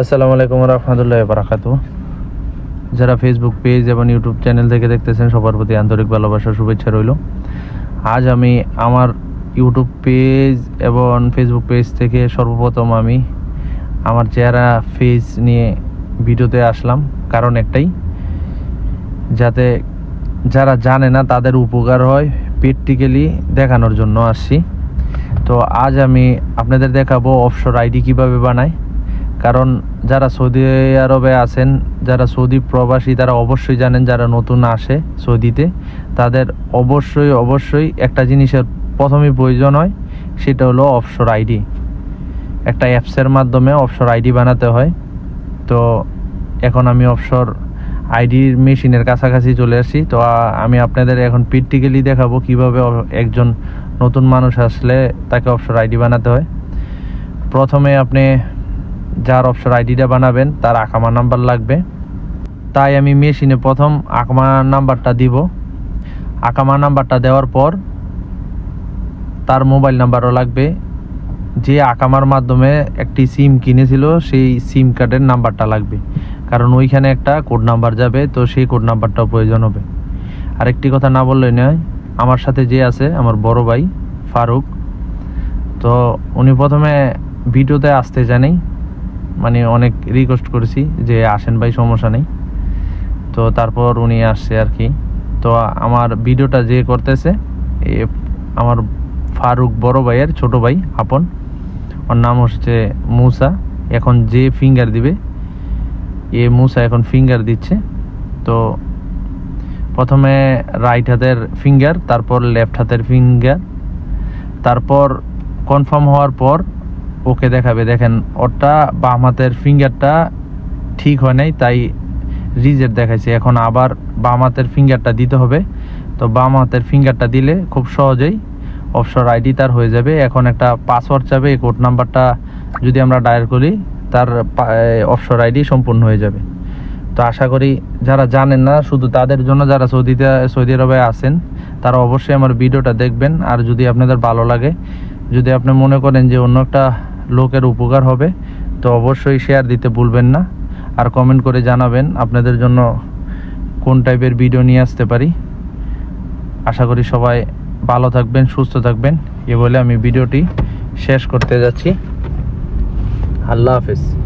আসসালামু আলাইকুম রহমতুল্লাহ বারাকাতু যারা ফেসবুক পেজ এবং ইউটিউব চ্যানেল থেকে দেখতেছেন, সবার প্রতি আন্তরিক ভালোবাসা, শুভেচ্ছা রইল। আজ আমি আমার ইউটিউব পেজ এবং ফেসবুক পেজ থেকে সর্বপ্রথম আমি আমার চেহারা ফেস নিয়ে ভিডিওতে আসলাম। কারণ একটাই, যাতে যারা জানে না তাদের উপকার হয় প্র্যাকটিক্যালি দেখানোর জন্য আসছি। তো আজ আমি আপনাদের দেখাবো অফশোর আইডি কীভাবে বানায় কারণ যারা সৌদি আরবে আছেন, যারা সৌদি প্রবাসী, তারা অবশ্যই জানেন যারা নতুন আসে সৌদিতে, তাদের অবশ্যই অবশ্যই একটা জিনিসের প্রথমেই প্রয়োজন হয়, সেটা হলো অফশোর আইডি একটা অ্যাপসের মাধ্যমে অফশোর আইডি বানাতে হয়। তো এখন আমি অফশোর আইডির মেশিনের কাছাকাছি চলে আসি। তো আমি আপনাদের এখন প্র্যাকটিক্যালি দেখাবো কীভাবে একজন নতুন মানুষ আসলে তাকে অফশোর আইডি বানাতে হয়। প্রথমে আপনি যার অফশোর আইডিটা বানাবেন, তার আকামা নাম্বার লাগবে। তাই আমি মেশিনে প্রথম আকামা নাম্বারটা দিব। আকামা নাম্বারটা দেওয়ার পর তার মোবাইল নাম্বারও লাগবে। যে আকামার মাধ্যমে একটি সিম কিনেছিল, সেই সিম কার্ডের নাম্বারটা লাগবে। কারণ ওইখানে একটা কোড নাম্বার যাবে, তো সেই কোড নাম্বারটাও প্রয়োজন হবে। আরেকটি কথা না বললেই নয়, আমার সাথে যে আছে, আমার বড় ভাই, ফারুক, তো উনি প্রথমে ভিডিওতে আসতে জানেই মানে অনেক রিকোয়েস্ট করেছি যে আসেন ভাই, সমস্যা নেই। তো তারপর উনি আসছে আর কি। তো আমার ভিডিওটা যে করতেছে আমার ফারুক বড় ভাইয়ের ছোট ভাই, আপন। ওর নাম হচ্ছে মুসা। এখন যে ফিঙ্গার দিবে, এ মুসা এখন ফিঙ্গার দিচ্ছে। তো প্রথমে রাইট হাতের ফিঙ্গার তারপর লেফট হাতের ফিঙ্গার তারপর কনফার্ম হওয়ার পর ওকে দেখাবে। দেখেন ওটা বাম হাতের ফিঙ্গারটা ঠিক হয় নাই, তাই রিজেক্ট দেখাইছে। এখন আবার বাম হাতের ফিঙ্গারটা দিতে হবে। তো বাম হাতের ফিঙ্গারটা দিলে খুব সহজেই অফশোর আইডি তার হয়ে যাবে। এখন একটা পাসওয়ার্ড চাবে, এই কোড নাম্বারটা যদি আমরা ডায়াল করি, তার অফশোর আইডি সম্পূর্ণ হয়ে যাবে। তো আশা করি যারা জানেন না, শুধু তাদের জন্য যারা সৌদিতে, সৌদি আরবে আছেন, তারা অবশ্যই আমার ভিডিওটা দেখবেন। আর যদি আপনাদের ভালো লাগে, যদি আপনি মনে করেন যে অন্য একটা লোকের উপকার হবে, তো অবশ্যই শেয়ার দিতে ভুলবেন না। আর কমেন্ট করে জানাবেন আপনাদের জন্য কোন টাইপের ভিডিও নিয়ে আসতে পারি। আশা করি সবাই ভালো থাকবেন, সুস্থ থাকবেন। এ বলে আমি ভিডিওটি শেষ করতে যাচ্ছি। আল্লাহ হাফেজ।